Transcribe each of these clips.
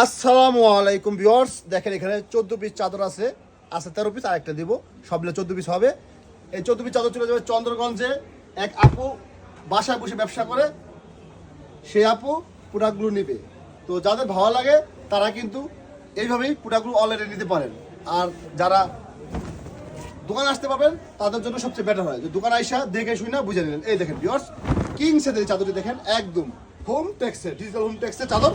আসসালামু আলাইকুম ভিউয়ার্স। দেখেন এখানে চোদ্দ পিস চাদর আছে। আছে তেরো পিস আরেকটা দিব। সব মিলে চোদ্দ পিস হবে। এই চোদ্দ পিস চাদর চলে যাবে চন্দ্রগঞ্জে এক আপু বাসায় বসে ব্যবসা করে। সে আপু প্রোডাক্টগুলো নেবে। তো যাদের ভালো লাগে, তারা কিন্তু এইভাবেই প্রোডাক্টগুলো অলরেডি নিতে পারেন। আর যারা দোকান আসতে পারবেন, তাদের জন্য সবচেয়ে বেটার হয়। যে দোকান আইসা দেখে শুই না বুঝে নিলেন। এই দেখেন ভিউয়ার্স কিং চাদরটি দেখেন, একদম হোম টেক্সের ডিজিটাল হোম টেক্সের চাদর।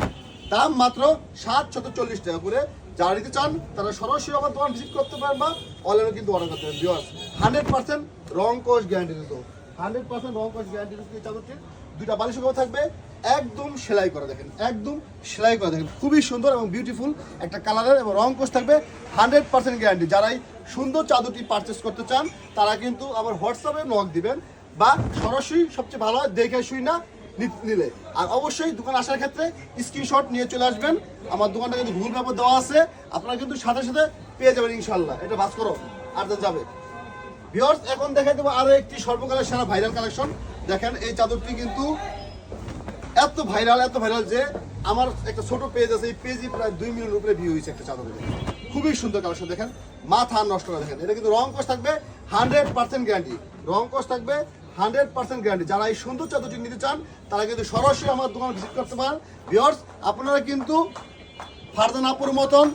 দাম মাত্র সাত শত চল্লিশ টাকা করে। যারা নিতে চান, তারা সরাসরি আমার দোকান ভিজিট করতে পারেন বা অনলাইনে কিন্তু অর্ডার করতে পারেন। ভিউয়ার্স হান্ড্রেড পার্সেন্ট রং কোচ গ্যারান্টি দিত হান্ড্রেড পার্সেন্ট রং কোচ গ্যারান্টি দিত এই চাদরটির দুইটা বালিশ করা থাকবে। একদম সেলাই করা দেখেন, একদম সেলাই করা দেখেন। খুবই সুন্দর এবং বিউটিফুল একটা কালারের এবং রং কোচ থাকবে। হান্ড্রেড পার্সেন্ট গ্যারান্টি যারাই সুন্দর চাদরটি পারচেস করতে চান, তারা কিন্তু আবার হোয়াটসঅ্যাপে নক দিবেন বা সরাসরি সবচেয়ে ভালো হয়, দেখে শুই নি- নিলে। আর অবশ্যই দোকান আসার ক্ষেত্রে স্ক্রিনশট নিয়ে চলে আসবেন। আমার দোকানটা কিন্তু ভুল নাম্বার দেওয়া আছে। আপনারা কিন্তু সাথে সাথে পেয়ে যাবেন ইনশাল্লাহ এটা বাস করো, আর যাবে। ভিউয়ার্স এখন দেখাই দেবো আরও একটি সর্বকালের সেরা ভাইরাল কালেকশন দেখেন, এই চাদরটি কিন্তু এত ভাইরাল এত ভাইরাল যে আমার একটা ছোট পেজ আছে, এই পেজই প্রায় দুই মিলিয়ন উপরে ভিউ হয়েছে একটা চাদর। খুবই সুন্দর কালেকশন দেখেন। মাথা নষ্ট করে দেখেন। এটা কিন্তু রং কস থাকবে হান্ড্রেড পার্সেন্ট গ্যারান্টি রং কস থাকবে হান্ড্রেড পার্সেন্ট গ্যারান্টি। যারা এই সুন্দর চাদরটি নিতে চান, তারা কিন্তু সরাসরি আমার দোকান ভিজিট করতে পারেন। ভিওর্স আপনারা কিন্তু ফারদান আপুর মতন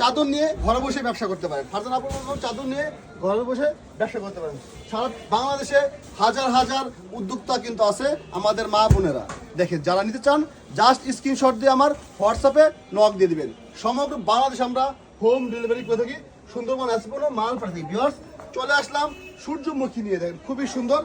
চাদর নিয়ে ঘরে বসে ব্যবসা করতে পারেন। ফারজান আপুর মতন চাদর নিয়ে ঘরে বসে ব্যবসা করতে পারেন। সারা বাংলাদেশে হাজার হাজার উদ্যোক্তা কিন্তু আছে আমাদের মা বোনেরা। দেখেন, যারা নিতে চান জাস্ট স্ক্রিনশট দিয়ে আমার হোয়াটসঅ্যাপে নক দিয়ে দিবেন। সমগ্র বাংলাদেশ আমরা হোম ডেলিভারি করে থাকি। সুন্দরবন আসব মাল পাঠাই বিয়ার্স চলে আসলাম সূর্যমুখী নিয়ে দেখেন, খুবই সুন্দর।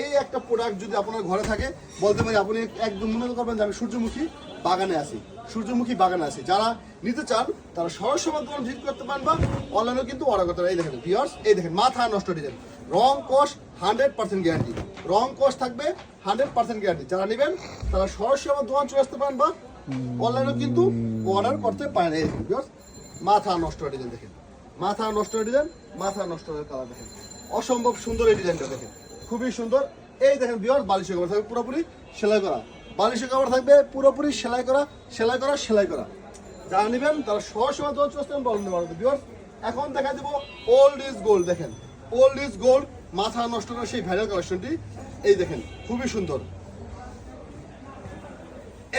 এই একটা প্রোডাক্ট যদি আপনার ঘরে থাকে, বলতে পারি আপনি একদম মনে করবেন যে আমি সূর্যমুখী বাগানে আছি। সূর্যমুখী বাগানে আছি। যারা নিতে চান, তারা সরাসরি দোকান ভিজিট করতে পারেন বা অনলাইনেও কিন্তু অর্ডার করতে পারেন। এই দেখেন পিয়ার্স এই দেখেন, মাথা নষ্ট ডিজাইন। রং কোষ হান্ড্রেড পার্সেন্ট গ্যারান্টি রং কোষ থাকবে হান্ড্রেড পার্সেন্ট গ্যারান্টি যারা নেবেন, তারা সরাসরি আমার দোকান চলে আসতে পারেন বা অনলাইনেও কিন্তু অর্ডার করতে পারেন। এই দেখেন পিয়ার্স মাথা নষ্ট ডিজাইন দেখেন। মাথা নষ্ট ডিজাইন মাথা নষ্ট কালার দেখেন। অসম্ভব সুন্দর এই ডিজাইনটা দেখেন। খুবই সুন্দর। এই দেখেন বিয়ার বালিশের কভার থাকবে পুরোপুরি সেলাই করা। বালিশের কভার থাকবে পুরোপুরি সেলাই করা সেলাই করা সেলাই করা। যারা নেবেন তারা সহজ দশ চলতে বলেন বিয়ার এখন দেখা দেবো ওল্ড ইজ গোল্ড দেখেন। ওল্ড ইজ গোল্ড মাথা নষ্ট করা সেই ভাইরাল কালেকশনটি এই দেখেন, খুবই সুন্দর।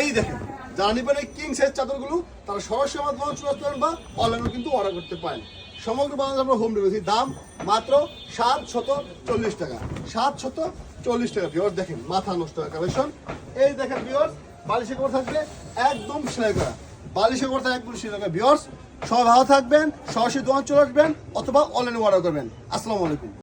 এই দেখেন যারা নেবেন এই কিং সাইজ চাদরগুলো, তারা সরাসরি আমার চলে আসতে পারেন বা অনলাইনে কিন্তু অর্ডার করতে পারেন। সমগ্র বাংলাদেশ আমরা হোম ডেলিভারি দাম মাত্র সাত শত চল্লিশ টাকা। সাত শত চল্লিশ টাকা ভিওর দেখেন, মাথা নষ্ট কালেকশন এই দেখেন পিওর বালিশে করে থাকবে, একদম সেলাই করা। বালিশে করে থাকবে, একদম সেলাই করা। বিয়র্স সবাই ভালো থাকবেন, সরাসরি দোকান চলে আসবেন, অথবা অনলাইনে অর্ডার করবেন। আসসালামু আলাইকুম।